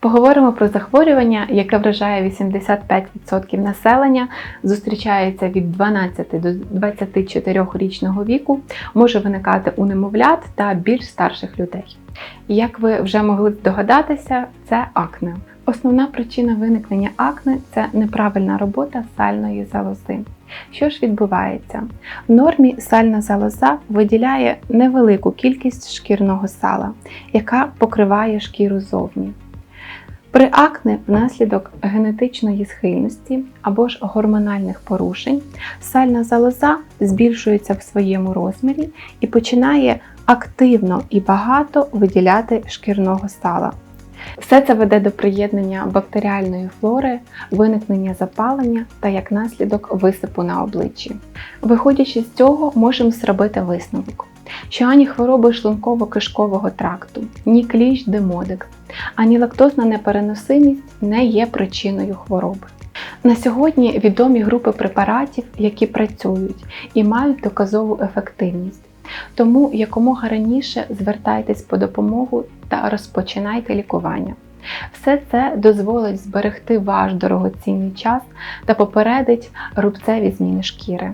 Поговоримо про захворювання, яке вражає 85% населення, зустрічається від 12 до 24 річного віку, може виникати у немовлят та більш старших людей. Як ви вже могли здогадатися, це акне. Основна причина виникнення акне це неправильна робота сальної залози. Що ж відбувається? В нормі сальна залоза виділяє невелику кількість шкірного сала, яка покриває шкіру зовні. При акне внаслідок генетичної схильності або ж гормональних порушень сальна залоза збільшується в своєму розмірі і починає активно і багато виділяти шкірного сала. Все це веде до приєднання бактеріальної флори, виникнення запалення та як наслідок висипу на обличчі. Виходячи з цього, можемо зробити висновок, що ані хвороби шлунково-кишкового тракту, ні кліщ демодекс, ані лактозна непереносимість не є причиною хвороби. На сьогодні відомі групи препаратів, які працюють і мають доказову ефективність. Тому якомога раніше звертайтесь по допомогу та розпочинайте лікування. Все це дозволить зберегти ваш дорогоцінний час та попередить рубцеві зміни шкіри.